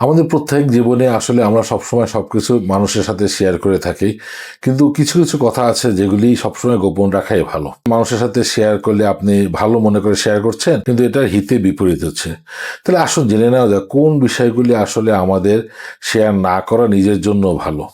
আমাদের প্রত্যেক জীবনে আসলে আমরা সবসময় সব কিছু মানুষের সাথে শেয়ার করে থাকি। কিন্তু কিছু কিছু কথা আছে যেগুলি সবসময় গোপন রাখাই ভালো। মানুষের সাথে শেয়ার করলে আপনি ভালো মনে করে শেয়ার করছেন, কিন্তু এটার হিতে বিপরীত হচ্ছে। তাহলে আসুন জেনে নেওয়া যাক কোন বিষয়গুলি আসলে আমাদের শেয়ার না করা নিজের জন্য ভালো।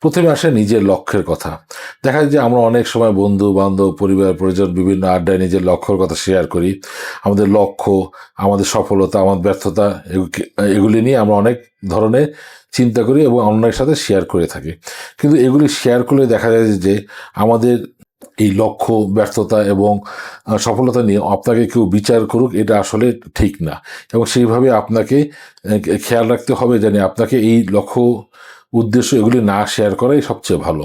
প্রথমে আসে নিজের লক্ষ্যের কথা। দেখা যায় যে আমরা অনেক সময় বন্ধু, বান্ধব, পরিবার, পরিজন বিভিন্ন আড্ডায় নিজের লক্ষ্যর কথা শেয়ার করি। আমাদের লক্ষ্য, আমাদের সফলতা, আমাদের ব্যর্থতা এগু- এগুলি নিয়ে আমরা অনেক ধরনের চিন্তা করি এবং অন্যের সাথে শেয়ার করে থাকি। কিন্তু এগুলি শেয়ার করলে দেখা যায় যে আমাদের এই লক্ষ্য, ব্যর্থতা এবং সফলতা নিয়ে আপনাকে কেউ বিচার করুক, এটা আসলে ঠিক না। এবং সেইভাবে আপনাকে খেয়াল রাখতে হবে জানি আপনাকে এই লক্ষ্য উদ্দেশ্য এগুলি না শেয়ার করাই সবচেয়ে ভালো।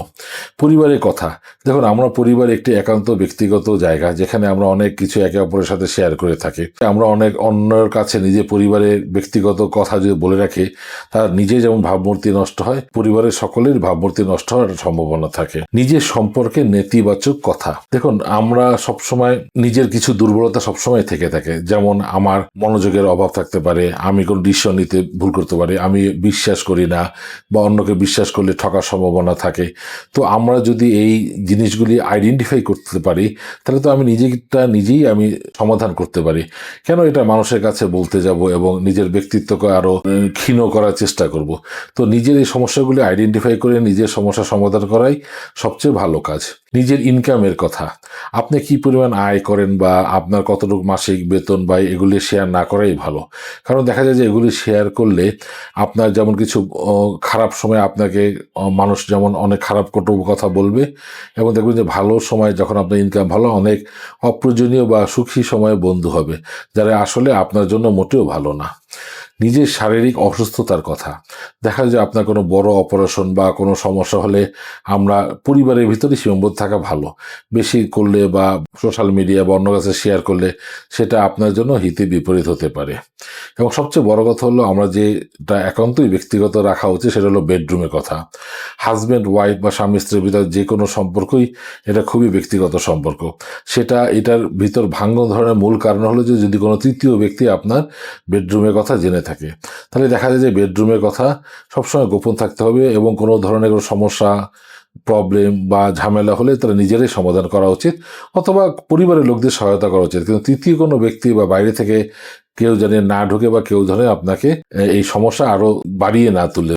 পরিবারের কথা। দেখুন, আমরা পরিবার একটি একান্ত ব্যক্তিগত জায়গা, যেখানে আমরা অনেক কিছু একে অপরের সাথে শেয়ার করে থাকি। আমরা অনেক অন্যের কাছে নিজে পরিবারের ব্যক্তিগত কথা যদি বলে রাখি, তার নিজে যেমন ভাবমূর্তি নষ্ট হয়, পরিবারের সকলের ভাবমূর্তি নষ্ট হওয়ার সম্ভাবনা থাকে। নিজের সম্পর্কে নেতিবাচক কথা। দেখুন, আমরা সবসময় নিজের কিছু দুর্বলতা সবসময় থেকে থাকে। যেমন, আমার মনোযোগের অভাব থাকতে পারে, আমি কোনো ডিসিশন নিতে ভুল করতে পারি, আমি বিশ্বাস করি না, বা অন্যকে বিশ্বাস করলে ঠকার সম্ভাবনা থাকে। তো আমরা যদি এই জিনিসগুলি আইডেন্টিফাই করতে পারি, তাহলে তো আমি নিজেটা নিজেই আমি সমাধান করতে পারি। কেন এটা মানুষের কাছে বলতে যাব এবং নিজের ব্যক্তিত্বকে আরও ক্ষীণ করার চেষ্টা করব? তো নিজের এই সমস্যাগুলি আইডেন্টিফাই করে নিজের সমস্যা সমাধান করাই সবচেয়ে ভালো কাজ। নিজের ইনকামের কথা। আপনি কি পরিমাণ আয় করেন বা আপনার কতটুকু মাসিক বেতন বা এগুলি শেয়ার না করাই ভালো? কারণ দেখা যায় যে এগুলি শেয়ার করলে আপনার যেমন কিছু খারাপ সময় আপনাকে মানুষ যেমন অনেক খারাপ কটু কথা বলবে, এবং দেখবেন যে ভালো সময় যখন আপনার ইনকাম ভালো, অনেক অপ্রয়োজনীয় বা সুখী সময়ে বন্ধু হবে, যারা আসলে আপনার জন্য মোটেও ভালো না। নিজের শারীরিক অসুস্থতার কথা। দেখা যায় আপনার কোনো বড় অপারেশন বা কোনো সমস্যা হলে আমরা পরিবারের ভিতরে সীমাবদ্ধ থাকা ভালো। বেশি করলে বা সোশ্যাল মিডিয়া বা অন্য কাছে শেয়ার করলে সেটা আপনার জন্য হিতে বিপরীত হতে পারে। এবং সবচেয়ে বড় কথা হলো আমরা যেটা একান্তই ব্যক্তিগত রাখা উচিত সেটা হলো বেডরুমের কথা। হাজব্যান্ড, ওয়াইফ বা স্বামী স্ত্রীর ভিতর যে কোনো সম্পর্কই এটা খুবই ব্যক্তিগত সম্পর্ক। সেটা এটার ভিতর ভাঙ্গন ধরনের মূল কারণ হলো যে যদি কোনো তৃতীয় ব্যক্তি আপনার বেডরুমের কথা জেনে থাকে। তাহলে দেখা যায় যে বেডরুমের কথা সবসময় গোপন থাকতে হবে এবং কোনো ধরনের কোনো সমস্যা, প্রবলেম বা ঝামেলা হলে তারা নিজেরাই সমাধান করা উচিত অথবা পরিবারের লোকদের সহায়তা করা উচিত। কিন্তু তৃতীয় কোনো ব্যক্তি বা বাইরে থেকে কেউ জানে না ঢুকে বা কেউ ধরে আপনাকে এই সমস্যা আরও বাড়িয়ে না তুলে।